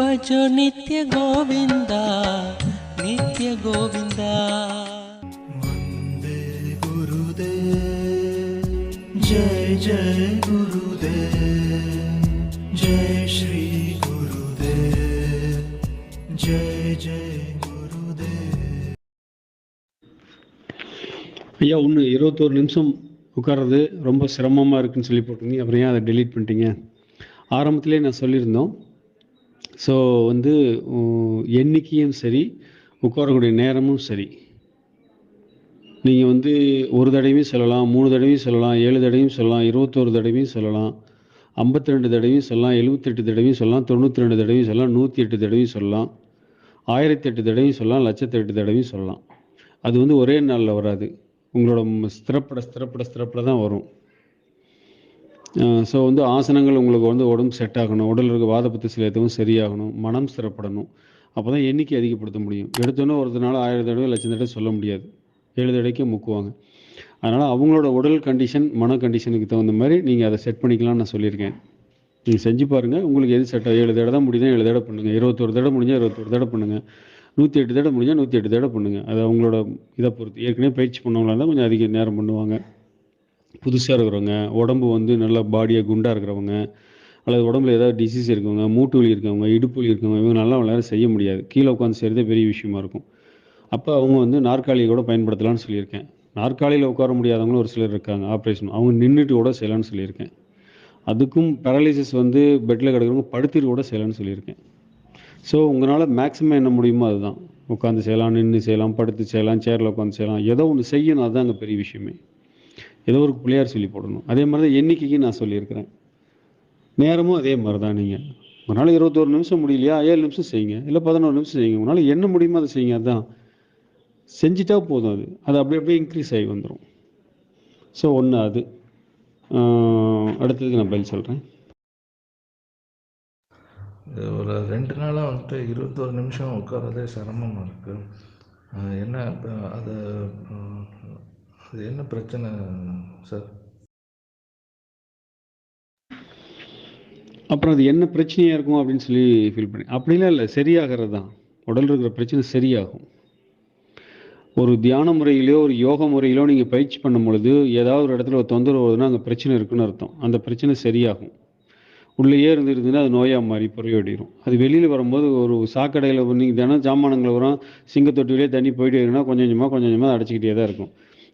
भजो नित्य गोविन्द नित्य गोविन्द वन्दे गुरुदे जय जय गुरुदे जय श्री गुरुदे जय जय गुरुदे ஐயா ஒன்று இருபத்தோரு நிமிஷம் உட்கார்றது ரொம்ப சிரமமாக இருக்குன்னு சொல்லி போட்டிருந்தீங்க. அப்புறம் ஏன் அதை டெலீட் பண்ணிட்டீங்க? ஆரம்பத்திலே நான் சொல்லியிருந்தோம். ஸோ வந்து எண்ணிக்கையும் சரி உட்காரக்கூடிய நேரமும் சரி. நீங்கள் வந்து ஒரு தடவையும் சொல்லலாம் மூணு தடவையும் சொல்லலாம் ஏழு தடவையும் சொல்லலாம் இருபத்தோரு தடவையும் சொல்லலாம் ஐம்பத்தி ரெண்டு தடவையும் சொல்லலாம் எழுபத்தெட்டு தடவையும் சொல்லலாம் தொண்ணூற்றி ரெண்டு தடவையும் சொல்லலாம் நூற்றி எட்டு தடவையும் சொல்லலாம் ஆயிரத்தி எட்டு தடவையும் சொல்லலாம் லட்சத்தெட்டு தடவையும் சொல்லலாம். அது வந்து ஒரே நாளில் வராது. உங்களோட ஸ்திரப்பட ஸ்திரப்பட ஸ்திரப்பட தான் வரும். ஸோ வந்து ஆசனங்கள் உங்களுக்கு வந்து உடம்பு செட் ஆகணும். உடலில் இருக்க வாதப்பத்து சில எதுவும் சரியாகணும். மனம் சிறப்படணும் அப்போ தான் எண்ணிக்கை அதிகப்படுத்த முடியும். எடுத்தோன்னே ஒருத்தனால ஆயிரம் தடவை லட்சம் தடவை சொல்ல முடியாது. ஏழு தடவைக்கே முக்குவாங்க. அதனால் அவங்களோட உடல் கண்டிஷன் மன கண்டிஷனுக்கு தகுந்த மாதிரி நீங்கள் அதை செட் பண்ணிக்கலாம்னு நான் சொல்லியிருக்கேன். நீங்கள் செஞ்சு பாருங்கள் உங்களுக்கு எது செட் ஏழு தடவை தான் முடியுதா ஏழு தடவை பண்ணுங்கள் இருபத்தொரு தடவை முடிஞ்சால் இருபத்தொரு தடவை பண்ணுங்கள் நூற்றி எட்டு தடவை முடிஞ்சால் நூற்றி எட்டு தடவை பண்ணுங்கள் அது அவங்களோட இதை பொறுத்து. ஏற்கனவே பயிற்சி பண்ணவங்களா தான் கொஞ்சம் அதிக நேரம் பண்ணுவாங்க. புதுசாக இருக்கிறவங்க உடம்பு வந்து நல்லா பாடியாக குண்டாக இருக்கிறவங்க அல்லது உடம்புல ஏதாவது டிசீஸ் இருக்கவங்க மூட்டு வலி இருக்கவங்க இடுப்பு வலி இருக்கவங்க இவங்க நல்லா விளையாட செய்ய முடியாது. கீழே உட்காந்து செய்கிறதே பெரிய விஷயமா இருக்கும். அப்போ அவங்க வந்து நாற்காலியை கூட பயன்படுத்தலாம்னு சொல்லியிருக்கேன். நாற்காலியில் உட்கார முடியாதவங்களும் ஒரு சிலர் இருக்காங்க ஆப்ரேஷன் அவங்க நின்றுட்டு கூட செய்யலாம்னு சொல்லியிருக்கேன். அதுக்கும் பேரலைசிஸ் வந்து பெட்டில் கிடக்கிறவங்க படுத்துட்டு கூட செய்யலாம்னு சொல்லியிருக்கேன். ஸோ உங்களால் மேக்ஸிமம் என்ன முடியுமோ அதுதான். உட்காந்து செய்யலாம் நின்று செய்யலாம் படுத்து செய்யலாம் சேரில் உட்காந்து செய்யலாம். ஏதோ ஒன்று செய்யணும் அதுதான் அங்கே பெரிய விஷயமே. ஏதோ ஒரு பிள்ளையார் சொல்லி போடணும். அதே மாதிரி தான் எண்ணிக்கைக்கு நான் சொல்லியிருக்கிறேன். நேரமும் அதே மாதிரி தான் நீங்கள் உங்களால் இருபத்தோரு நிமிஷம் முடியலையா? ஏழு நிமிஷம் செய்யுங்க. இல்லை பதினோரு நிமிஷம் செய்யுங்க. உங்களால் என்ன முடியுமோ அதை செய்யுங்க. அதுதான் செஞ்சிட்டா போதும் அது. அது அப்படியே அப்படியே இன்க்ரீஸ் ஆகி வந்துடும் ஸோ ஒன்று அது. அடுத்ததுக்கு நான் பதில் சொல்கிறேன் ஒரு ரெண்டு நாளாக வந்துட்டு இருபத்தோரு நிமிஷம் உட்காரதே சிரமமாக இருக்குது என்ன அதை அது அது என்ன பிரச்சனை சார்? அப்புறம் அது என்ன பிரச்சனையாக இருக்கும் அப்படின்னு சொல்லி ஃபீல் பண்ணி அப்படிலாம் இல்லை சரியாகிறது தான் உடல் இருக்கிற பிரச்சனை சரியாகும். ஒரு தியான முறையிலையோ ஒரு யோக முறையிலோ நீங்கள் பயிற்சி பண்ணும் பொழுது ஏதாவது ஒரு இடத்துல ஒரு தொந்தரவு வருதுன்னா அங்கே பிரச்சனை இருக்குன்னு அர்த்தம். அந்த பிரச்சனை சரியாகும். உள்ளேயே இருந்துருந்துன்னா அது நோயாக மாறி புறையோடிடும் அது வெளியில் வரும்போது ஒரு சாக்கடையில் நீங்கள் தினம் ஜாமானங்கள் வரும் சிங்கத்தொட்டிலே தண்ணி போயிட்டே இருக்குன்னா கொஞ்சம் கொஞ்சமாக கொஞ்சம் கொஞ்சமாக அடைச்சிக்கிட்டே தான் இருக்கும்.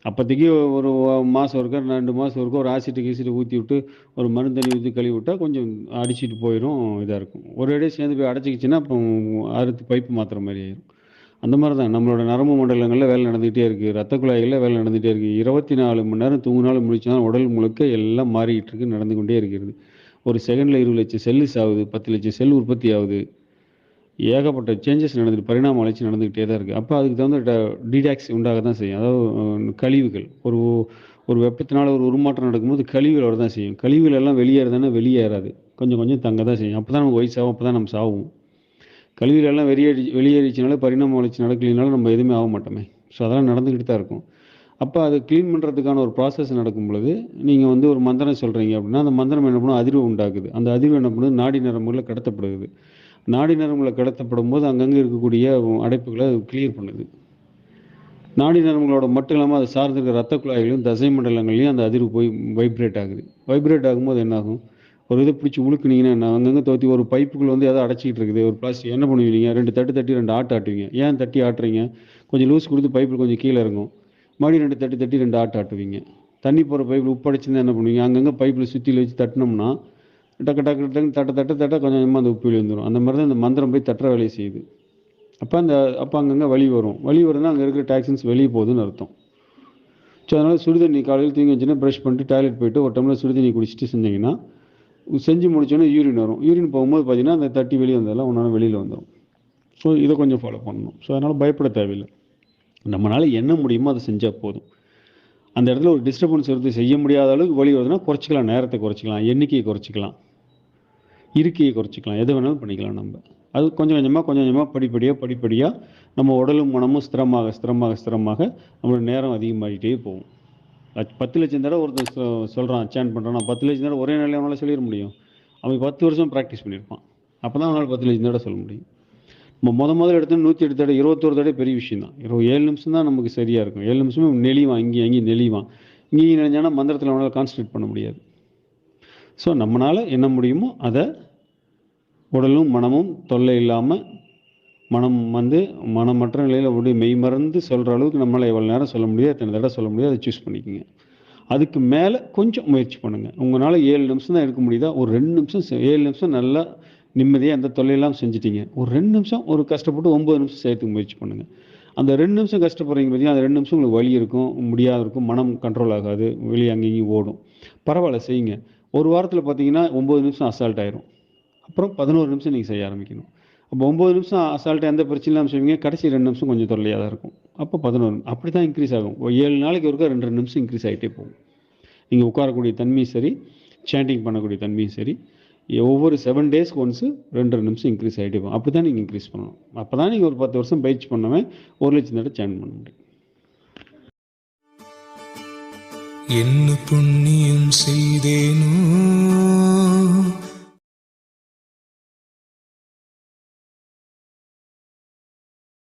அப்போதைக்கு ஒரு மாதம் ஒருக்கா ரெண்டு மாதம் ஒருக்கா ஒரு ஆசிட்டு கீசிட்டு ஊற்றி விட்டு ஒரு மருந்து தண்ணி ஊற்றி கழுவி விட்டால் கொஞ்சம் அடிச்சுட்டு போயிடும் இதாக இருக்கும். ஒரு இடையே சேர்ந்து போய் அடைச்சிக்கிச்சின்னா அப்புறம் அறுத்து பைப்பு மாற்றுற மாதிரி ஆயிடும் அந்த மாதிரி தான் நம்மளோட நரம்பு மண்டலங்களில் வேலை நடந்துகிட்டே இருக்குது ரத்த குழாய்களில் வேலை நடந்துகிட்டே இருக்குது இருபத்தி நாலு மணி நேரம் தூங்கினாலும் முடிச்சுனா உடல் முழுக்க எல்லாம் மாறிக்கிட்டு இருக்கு நடந்து கொண்டே இருக்கிறது. ஒரு செகண்டில் இருபது லட்சம் செல்லு ஆகுது பத்து லட்சம் செல் உற்பத்தி ஆகுது. ஏகப்பட்ட சேஞ்சஸ் நடந்துட்டு பரிணாம வளர்ச்சி நடந்துக்கிட்டே தான் இருக்குது அப்போ அதுக்கு தகுந்த டிடாக்ஸ் உண்டாக தான் செய்யும். அதாவது கழிவுகள். ஒரு ஒரு வெப்பத்தினால் ஒரு உருமாற்றம் நடக்கும்போது கழிவுகள் வர தான் செய்யும். கழிவுகள் எல்லாம் வெளியேறதுன்னா வெளியேறாது கொஞ்சம் கொஞ்சம் தங்க தான் செய்யும். அப்போ தான் நமக்கு வயசாகும் அப்போ தான் நம்ம சாவும். கழிவுகள் எல்லாம் வெளியேறி வெளியேறிச்சினால பரிணாம வளர்ச்சி நடக்கலைனாலும் நம்ம எதுவுமே ஆக மாட்டோமே. ஸோ அதெல்லாம் நடந்துக்கிட்டு தான் இருக்கும். அப்போ அது க்ளீன் பண்ணுறதுக்கான ஒரு ப்ராசஸ் நடக்கும் பொழுது நீங்கள் வந்து ஒரு மந்திரம் சொல்கிறீங்க அப்படின்னா அந்த மந்திரம் என்ன பண்ணும்? அதிர்வு உண்டாக்குது. அந்த அதிர்வு என்ன பண்ணுது? நாடி நரம்புகளில் கடத்தப்படுது. நாடி நரம்புகளை கடத்தப்படும் போது அங்கங்கே இருக்கக்கூடிய அடைப்புகளை கிளியர் பண்ணுது. நாடி நரம்புகளோட மட்டும் இல்லாமல் அதை சார்ந்திருக்கிற ரத்த குழாய்களையும் தசை மண்டலங்களையும் அந்த அதிர்வு போய் வைப்ரேட் ஆகுது. வைப்ரேட் ஆகும்போது என்னாகும்? ஒரு இதை பிடிச்சி உழுக்குனீங்கன்னா என்ன? அங்கங்கே தோத்தி ஒரு பைப்புக்குள்ள வந்து எதாவது அடைச்சிக்கிட்டு இருக்குது. ஒரு பிளாஸ்டிக் என்ன பண்ணுவீங்க? ரெண்டு தட்டு தட்டி ரெண்டு ஆட்டு ஆட்டுவீங்க. ஏன் தட்டி ஆட்டுறீங்க? கொஞ்சம் லூஸ் கொடுத்து பைப்பில் கொஞ்சம் கீழே இறங்கும். மறுபடியும் ரெண்டு தட்டி தட்டி ரெண்டு ஆட்டு ஆட்டுவீங்க. தண்ணி போகிற பைப்பில் உப்படைச்சிருந்தா என்ன பண்ணுவீங்க? அங்கங்கே பைப்பில் சுற்றியில் வச்சு தட்டினோம்னா டக்கு டக்கு டக்கு தட்ட தட்ட தட்ட கொஞ்சம் கொஞ்சமாக அந்த உப்பு வெளியே வந்துடும் அந்த மாதிரி தான் இந்த மந்திரம் போய் தட்டுற வேலையை செய்யுது. அப்போ அந்த அப்போ அங்கங்கே வழி வரும். வழி வருதுன்னா அங்கே இருக்கிற டாக்ஸின்ஸ் வெளியே போகுதுன்னு அர்த்தம். ஸோ அதனால் சுடுதண்ணி காலையில் தூங்கி வச்சுன்னா ப்ரஷ் பண்ணிட்டு டாய்லெட் போயிட்டு ஒரு டம்ளர் சுடுதண்ணி குடிச்சிட்டு செஞ்சீங்கன்னா செஞ்சு முடிச்சோன்னே யூரின் வரும். யூரின் போகும்போது பார்த்தீங்கன்னா அந்த தட்டி வெளியே வந்ததெல்லாம் ஒன்றால் வெளியில் வந்துடும் ஸோ இதை கொஞ்சம் ஃபாலோ பண்ணணும். ஸோ அதனால் பயப்பட தேவையில்லை. நம்மளால் என்ன முடியுமோ அதை செஞ்சால் போதும். அந்த இடத்துல ஒரு டிஸ்டர்பன்ஸ் வருது செய்ய முடியாத அளவுக்கு வழி வருதுன்னா குறைச்சிக்கலாம் நேரத்தை குறைச்சிக்கலாம் எண்ணிக்கையை குறைச்சிக்கலாம் இருக்கையை குறைச்சிக்கலாம் எது வேணாலும் பண்ணிக்கலாம் நம்ம. அது கொஞ்சம் கொஞ்சமாக கொஞ்சம் கொஞ்சமாக படிப்படியாக படிப்படியாக நம்ம உடலும் மனமும் ஸ்திரமாக ஸ்திரமாக ஸ்திரமாக நம்மளோட நேரம் அதிகமாகிட்டே போகும். பத்து லட்சம் தடவை ஒருத்தர் சொ- சொல்கிறான் சேன் பண்ணுறான் பத்து லட்சம் தடவை ஒரே நாளில் அவனால் சொல்லிட முடியும். அவன் பத்து வருஷம் ப்ராக்டிஸ் பண்ணியிருப்பான். அப்போ தான் அவனால் பத்து லட்சம் தடவை சொல்ல முடியும். நம்ம முத முதல்ல எடுத்து நூற்றி எட்டு தடவை இருபத்தோரு தடவை பெரிய விஷயம் தான் இருபது ஏழு நிமிஷம் தான் நமக்கு சரியாக இருக்கும். ஏழு நிமிஷமே நெளிவான் இங்கேயும் அங்கேயும் நெளிவான் இங்கேயும் நினைஞ்சானா மந்திரத்தில் அவனால் கான்சன்ட்ரேட் பண்ண முடியாது. ஸோ நம்மளால் என்ன முடியுமோ அதை உடலும் மனமும் தொல்லை இல்லாமல் மனம் வந்து மனமற்ற நிலையில் அப்படி மெய் மறந்து சொல்கிற அளவுக்கு நம்மளால் எவ்வளோ நேரம் சொல்ல முடியாது எத்தனை தடவை சொல்ல முடியாது அதை சூஸ் பண்ணிக்கோங்க. அதுக்கு மேலே கொஞ்சம் முயற்சி பண்ணுங்கள் உங்களால் ஏழு நிமிஷம் தான் எடுக்க முடியுதா? ஒரு ரெண்டு நிமிஷம் ஏழு நிமிஷம் நல்லா நிம்மதியாக எந்த தொல்லையெல்லாம் செஞ்சிட்டீங்க. ஒரு ரெண்டு நிமிஷம் ஒரு கஷ்டப்பட்டு ஒம்பது நிமிஷம் செய்யறதுக்கு முயற்சி பண்ணுங்கள் அந்த ரெண்டு நிமிஷம் கஷ்டப்படுறீங்க பார்த்தீங்கன்னா அந்த ரெண்டு நிமிஷம் உங்களுக்கு வலி இருக்கும் முடியாத இருக்கும் மனம் கண்ட்ரோல் ஆகாது வெளியே அங்கேயும் ஓடும். பரவாயில்ல செய்யுங்க. ஒரு வாரத்தில் பார்த்தீங்கன்னா ஒம்பது நிமிஷம் அசால்ட் ஆயிரும். அப்புறம் பதினோரு நிமிஷம் நீங்கள் செய்ய ஆரம்பிக்கணும். அப்போ ஒம்பது நிமிஷம் அசால்ட்டாக எந்த பிரச்சனை இல்லாமல் செய்வீங்க கடைசி ரெண்டு நிமிஷம் கொஞ்சம் தொல்லையாக தான் இருக்கும். அப்போ பதினோரு அப்படி தான் இன்க்ரீஸ் ஆகும். ஒரு ஏழு நாளைக்கு ஒருக்கா ரெண்டு ரெண்டு நிமிஷம் இன்க்ரீஸ் ஆகிட்டே போகும். நீங்கள் உட்காரக்கூடிய தன்மையும் சரி சேண்டிங் பண்ணக்கூடிய தன்மையும் சரி. ஒவ்வொரு செவன் டேஸ்க்கு ஒன்ஸு ரெண்டு நிமிஷம் இன்க்ரீஸ் ஆகிட்டே போகும். அப்படி தான் நீங்கள் இன்க்ரீஸ் பண்ணணும். அப்போ தான் நீங்கள் ஒரு பத்து வருஷம் பயிற்சி பண்ணவன் ஒரு லட்சம் தடவை சேன் பண்ண முடியும். என்ன புண்ணியம் செய்தேனோ